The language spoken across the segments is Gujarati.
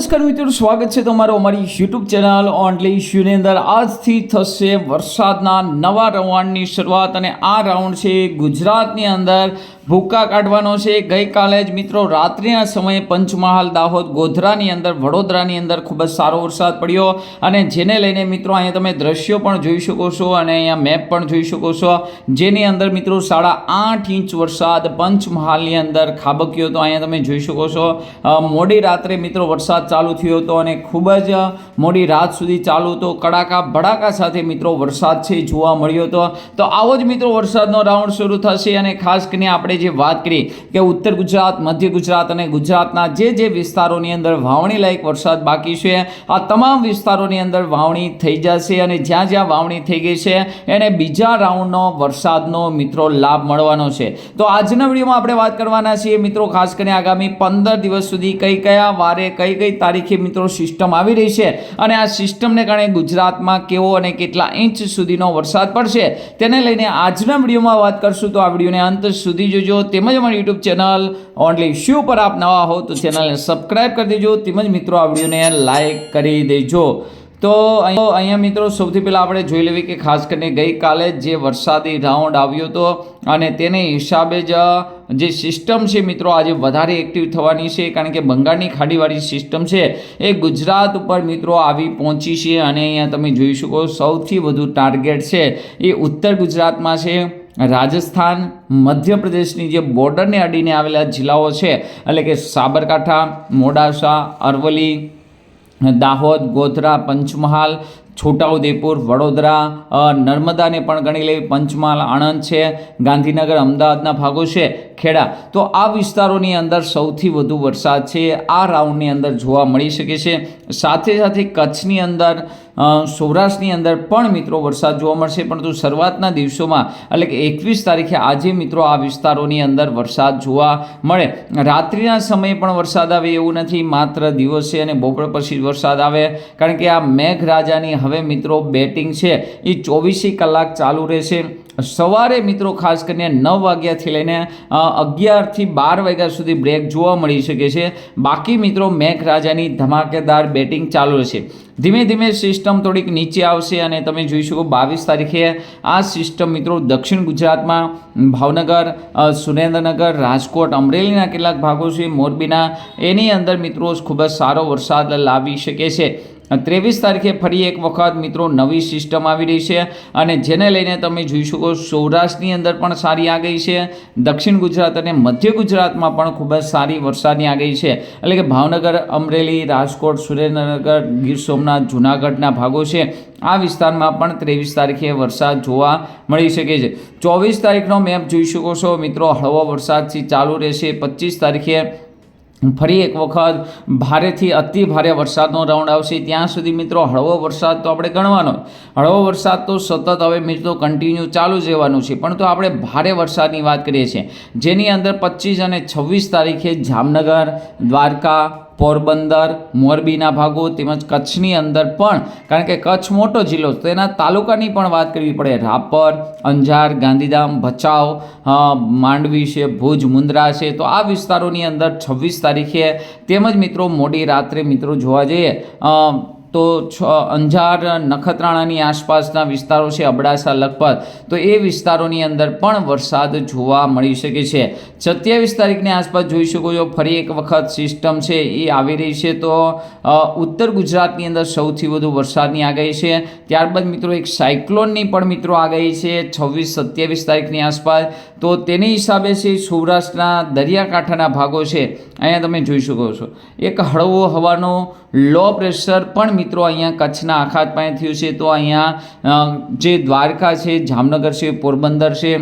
નમસ્કાર મિત્રો, સ્વાગત છે તમારું અમારી યુટ્યુબ ચેનલ ઓનલી ઇશ્યુની અંદર. આજથી થશે વરસાદના નવા રાઉન્ડની શરૂઆત અને આ રાઉન્ડ છે ગુજરાતની અંદર. ભૂકા કાઢવાનો છે. ગઈકાલે જ મિત્રો, રાત્રિના સમયે પંચમહાલ દાહોદ ગોધરાની અંદર, વડોદરાની અંદર ખૂબ જ સારો વરસાદ પડ્યો. અને જેને લઈને મિત્રો, અહીંયા તમે દ્રશ્યો પણ જોઈ શકો છો અને અહીંયા મેપ પણ જોઈ શકો છો. જેની અંદર મિત્રો, સાડા આઠ ઇંચ વરસાદ પંચમહાલની અંદર ખાબક્યો. હતો અહીંયા તમે જોઈ શકો છો. મોડી રાત્રે મિત્રો વરસાદ ચાલુ થયો હતો અને ખૂબ જ મોડી રાત સુધી ચાલુ હતો કડાકા ભડાકા સાથે મિત્રો વરસાદ છે, જોવા મળ્યો હતો. તો આવો જ મિત્રો વરસાદનો રાઉન્ડ શરૂ થશે અને ખાસ કરીને આપણે જે વાત કરી કે ઉત્તર ગુજરાત, મધ્ય ગુજરાત અને ગુજરાતના જે જે વિસ્તારોની અંદર વાવણી લાયક વરસાદ બાકી છે, આ તમામ વિસ્તારોની અંદર વાવણી થઈ જશે અને જ્યાં જ્યાં વાવણી થઈ ગઈ છે, એને બીજા રાઉન્ડનો વરસાદનો મિત્રો લાભ મળવાનો છે. તો આજના વિડીયોમાં આપણે વાત કરવાના છીએ મિત્રો ખાસ કરીને આગામી પંદર દિવસ સુધી કઈ કયા વારે કઈ કઈ તારીખે મિત્રો સિસ્ટમ આવી રહી છે અને આ સિસ્ટમને કારણે ગુજરાતમાં કેવો અને કેટલા ઇંચ સુધીનો વરસાદ પડશે તેને લઈને આજના વિડીયોમાં વાત કરશું તો આ વિડીયોને અંત સુધી જોજો. તેમજ અમારી યુટ્યુબ ચેનલ ઓનલી શ્યુ પર આપ નવા હો તો ચેનલને સબસ્ક્રાઈબ કરી દેજો. તેમજ મિત્રો આ વિડીયોને લાઈક કરી દેજો. તો અહીં- અહીંયા મિત્રો સૌથી પહેલાં આપણે જોઈ લેવી કે ખાસ કરીને ગઈકાલે જ જે વરસાદી રાઉન્ડ આવ્યો હતો અને તેને હિસાબે જ જે સિસ્ટમ છે મિત્રો આજે વધારે એક્ટિવ થવાની છે, કારણ કે બંગાળની ખાડીવાળી સિસ્ટમ છે, એ ગુજરાત ઉપર મિત્રો આવી પહોંચી છે અને અહીંયા તમે જોઈ શકો સૌથી વધુ ટાર્ગેટ છે એ ઉત્તર ગુજરાતમાં છે, રાજસ્થાન, મધ્યપ્રદેશની જે બોર્ડરને અડીને આવેલા જિલ્લાઓ છે, એટલે કે સાબરકાંઠા, મોડાસા, અરવલ્લી દાહોદ ગોધરા પંચમહાલ છોટાઉદેપુર, વડોદરા નર્મદાને પણ ગણી લેવી પંચમહાલ આણંદ છે, ગાંધીનગર, અમદાવાદના ભાગો છે, ખેડા. તો આ વિસ્તારોની અંદર સૌથી વધુ વરસાદ છે, આ રાઉન્ડની અંદર જોવા મળી શકે છે. સાથે સાથે કચ્છની અંદર સૌરાષ્ટ્રની અંદર પણ મિત્રો વરસાદ જોવા મળશે, પરંતુ શરૂઆતના દિવસોમાં, એટલે કે એકવીસ તારીખે આજે મિત્રો આ વિસ્તારોની અંદર વરસાદ જોવા મળે. રાત્રિના સમયે પણ વરસાદ આવે એવું નથી, માત્ર દિવસે અને બપોર પછી વરસાદ આવે, કારણ કે આ મેઘરાજાની હવે મિત્રો બેટિંગ છે, એ ચોવીસી કલાક ચાલુ રહેશે. સવારે મિત્રો ખાસ કરીને નવ વાગ્યાથી લઈને અગિયારથી બાર વાગ્યા સુધી બ્રેક જોવા મળી શકે છે. બાકી મિત્રો મેઘરાજાની ધમાકેદાર બેટિંગ ચાલુ રહેશે. ધીમે ધીમે સિસ્ટમ થોડીક નીચે આવશે અને તમે જોઈ શકો બાવીસ તારીખે આ સિસ્ટમ મિત્રો દક્ષિણ ગુજરાતમાં, ભાવનગર સુરેન્દ્રનગર, રાજકોટ, અમરેલીના કેટલાક ભાગો છે, મોરબીના. એની અંદર મિત્રો ખૂબ જ સારો વરસાદ લાવી શકે છે. ત્રેવીસ તારીખે ફરી એક વખત મિત્રો નવી સિસ્ટમ આવી રહી છે અને જેને લઈને તમે જોઈ શકો સૌરાષ્ટ્રની અંદર પણ સારી આગાહી છે. દક્ષિણ ગુજરાત અને મધ્ય ગુજરાતમાં પણ ખૂબ જ સારી વરસાદની આગાહી છે. એટલે કે ભાવનગર, અમરેલી, રાજકોટ, સુરેન્દ્રનગર, ગીર સોમનાથ, જૂનાગઢના ભાગો છે. આ વિસ્તારમાં પણ ત્રેવીસ તારીખે વરસાદ જોવા મળી શકે છે. ચોવીસ તારીખનો મેપ જોઈ શકો છો. મિત્રો, હળવો વરસાદથી ચાલુ રહેશે. પચીસ તારીખે ફરી એક વખત ભારેથી અતિ ભારે વરસાદનો રાઉન્ડ આવશે. ત્યાં સુધી મિત્રો હળવો વરસાદ તો આપણે ગણવાનો હળવો વરસાદ તો સતત હવે મિત્રો કન્ટિન્યુ ચાલુ જ રહેવાનું છે. તો આપણે ભારે વરસાદની વાત કરીએ છીએ. જેની અંદર પચીસ અને છવ્વીસ તારીખે જામનગર, દ્વારકા પોરબંદર મોરબીના ભાગો તેમજ કચ્છની અંદર પણ કારણ કે કચ્છ મોટો જિલ્લો છે, તેના તાલુકાની પણ વાત કરવી પડે. રાપર અંજાર ગાંધીધામ ભચાઉ માંડવી છે ભુજ મુન્દ્રા છે તો આ વિસ્તારોની અંદર છવ્વીસ તારીખે તેમજ મિત્રો મોડી રાત્રે મિત્રો જોવા જઈએ તો છ, અંજાર નખત્રાણાની આસપાસના વિસ્તારો છે અબડાસા, લખપત. તો એ વિસ્તારોની અંદર પણ વરસાદ જોવા મળી શકે છે. સત્યાવીસ તારીખની આસપાસ જોઈ શકો છો, ફરી એક વખત સિસ્ટમ છે એ આવી રહી છે. તો ઉત્તર ગુજરાતની અંદર સૌથી વધુ વરસાદની આગાહી છે. ત્યારબાદ મિત્રો એક સાયક્લોનની પણ મિત્રો આગાહી છે છવ્વીસ સત્યાવીસ તારીખની આસપાસ. તો તેની હિસાબે છે સૌરાષ્ટ્રના દરિયાકાંઠાના ભાગો છે. અહીંયા તમે જોઈ શકો છો. એક હળવો હવાનો લો પ્રેશર પણ મિત્રો અહીંયા કચ્છના આખાત પાસે થયું છે તો અહીંયા જે દ્વારકા છે, જામનગર છે, પોરબંદર છે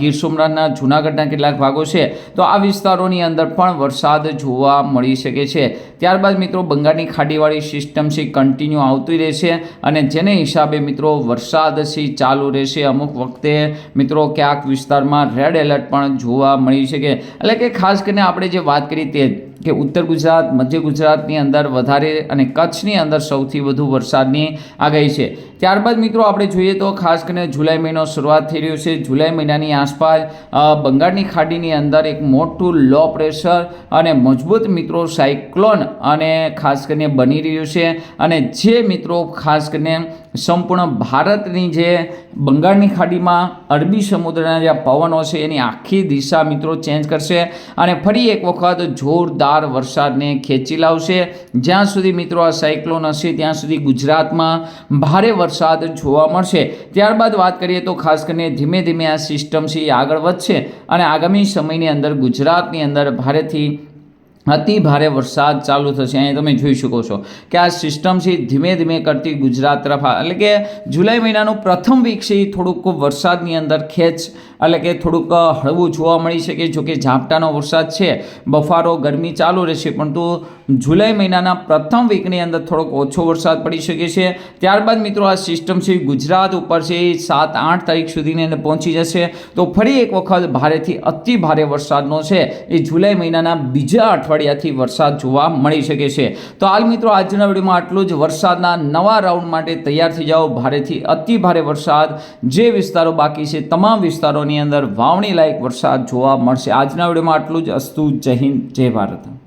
ગીર સોમનાથના જૂનાગઢના કેટલાક ભાગો છે, તો આ વિસ્તારોની અંદર પણ વરસાદ જોવા મળી શકે છે. ત્યારબાદ મિત્રો બંગાળની ખાડીવાળી સિસ્ટમ છે કન્ટિન્યુ આવતી રહેશે અને જેને હિસાબે મિત્રો વરસાદ છે ચાલુ રહેશે. અમુક વખતે મિત્રો ક્યાંક વિસ્તારમાં રેડ એલર્ટ પણ જોવા મળી શકે. એટલે કે ખાસ કરીને આપણે જે વાત કરી તે કે ઉત્તર ગુજરાત, મધ્ય ગુજરાતની અંદર વધારે અને કચ્છની અંદર સૌથી વધુ વરસાદની આગાહી છે. ત્યારબાદ મિત્રો આપણે જોઈએ તો ખાસ કરીને જુલાઈ મહિનો શરૂઆત થઈ રહ્યો છે. જુલાઈ મહિનાની આસપાસ બંગાળની ખાડીની અંદર એક મોટું લો પ્રેશર અને મજબૂત મિત્રો સાયક્લોન અને ખાસ કરીને બની રહ્યું છે. અને જે મિત્રો ખાસ કરીને સંપૂર્ણ ભારતની જે બંગાળની ખાડીમાં અરબી સમુદ્રના જે પવનો છે, એની આખી દિશા મિત્રો ચેન્જ કરશે અને ફરી એક વખત જોરદાર વરસાદને ખેંચી લાવશે. જ્યાં સુધી મિત્રો આ સાયક્લોન હશે, ત્યાં સુધી ગુજરાતમાં ભારે વરસાદ જોવા મળશે. ત્યારબાદ વાત કરીએ તો ખાસ કરીને ધીમે ધીમે આ સિસ્ટમ એ આગળ વધશે અને આગામી સમયની અંદર ગુજરાતની અંદર ભારેથી અતિ ભારે વરસાદ ચાલુ થશે. અહીં તમે જોઈ શકો છો કે આ સિસ્ટમ છે ધીમે ધીમે કરતી ગુજરાત તરફ એટલે કે જુલાઈ મહિનાનું પ્રથમ વીક છે એ થોડુંક વરસાદની અંદર ખેંચ એટલે કે થોડુંક હળવું જોવા મળી શકે જોકે ઝાપટાનો વરસાદ છે, બફારો, ગરમી ચાલુ રહેશે, પરંતુ જુલાઈ મહિનાના પ્રથમ વીકની અંદર થોડોક ઓછો વરસાદ પડી શકે છે. ત્યારબાદ મિત્રો, આ સિસ્ટમ છે ગુજરાત ઉપર છે, એ સાત આઠ તારીખ સુધીની અંદર પહોંચી જશે. તો ફરી એક વખત ભારેથી અતિ ભારે વરસાદનો છે, એ જુલાઈ મહિનાના બીજા અઠવાડિયાથી વરસાદ જોવા મળી શકે છે. તો હાલ મિત્રો, આજના વિડીયોમાં આટલું જ. વરસાદના નવા રાઉન્ડ માટે તૈયાર થઈ જાઓ. ભારેથી અતિ ભારે વરસાદ જે વિસ્તારો બાકી છે, તમામ વિસ્તારોની અંદર વાવણી લાયક વરસાદ જોવા મળશે. આજના વિડીયોમાં આટલું જ. અસ્તુ, જય હિન્દ, જય ભારત.